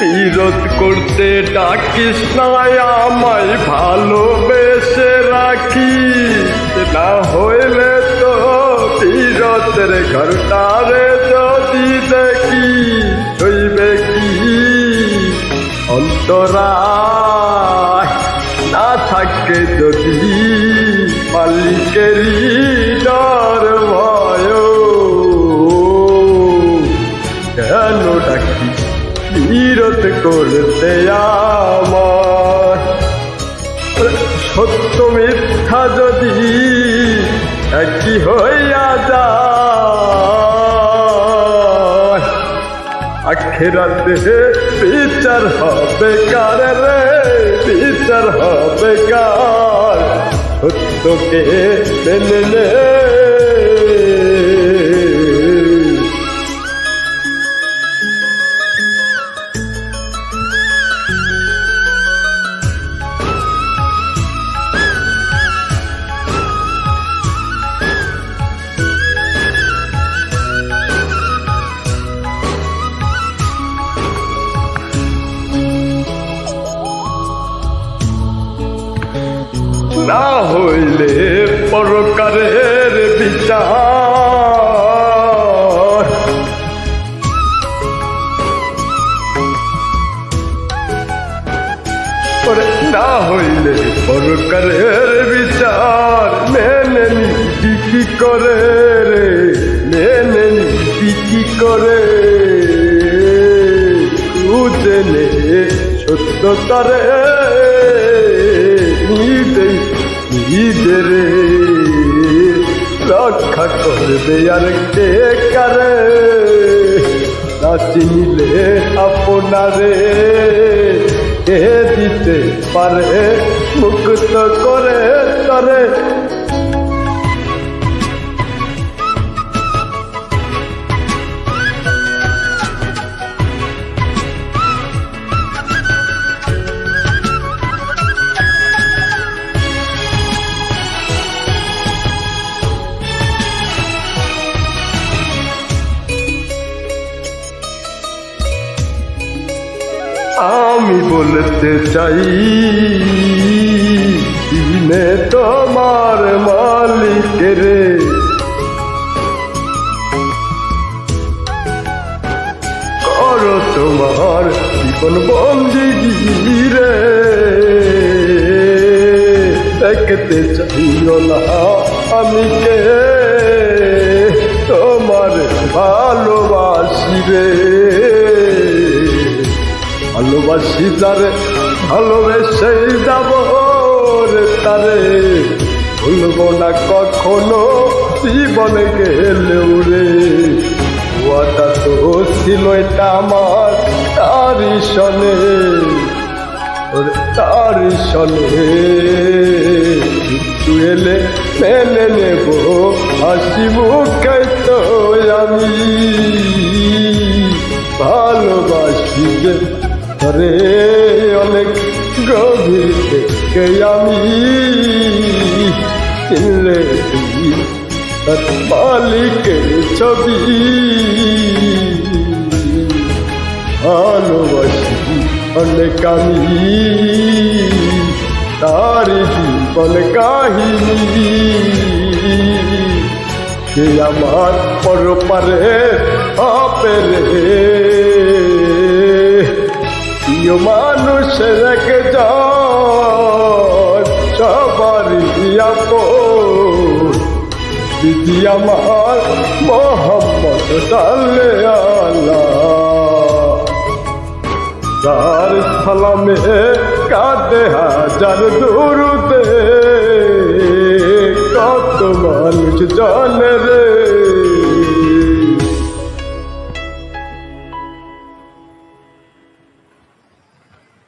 বিরোধ করতে ডাকিস না, আমায় ভালোবেসে রাখি না হইলে তো বিরতের ঘরটারে যদি দেখি, হইবে কি? অন্তরায় না থাকে যদি মালিকেরই করতে আমার। সত্য মিথ্যা যদি একই হইয়া যায়, আখেরাতে বিচার হবে কার রে? বিচার হবে কার? সত্যকে মেনে নে না হইলে পরকারের বিচার। না হইলে পরকারের বিচার। মেনে নিবি কি করে রে? মেনে নিবি কি করে? খুঁজে নে সত্যতারে করবে আর কে কারে? না চিনিলে আপনারে কে দিতে পারে? মুক্ত করে তরে আমি বলতে চাই, দিনে তোমার মালিক রে করো তোমার জীবন বন্দি রে দেখতে চাইও না আমি কে, তোমার ভালোবাসি রে ভালোবাসি তারে ভালোবেসে যাব রে তারে। ভুলবো না কখনো জীবনে গেলেও রে। ওটা তো ছিল এটা আমার তারি সনে। তারি সনে। একটু এলে মেনে নেব, হাসি মুখে তো আমি। ভালোবাসি করে অনেক গভীর আমি চিনলে মালিকের ছবি। ভালোবাসি অনেক আমি, তার জীবন কাহিনী। আমার পরপারে আপেরে প্রিয় মানুষ রেখে সবারই দিদি আমার মোহাম্মদ আল্লাহ তার সালামে কাঁদে হাজার দূরতে কত মানুষ জানে রে।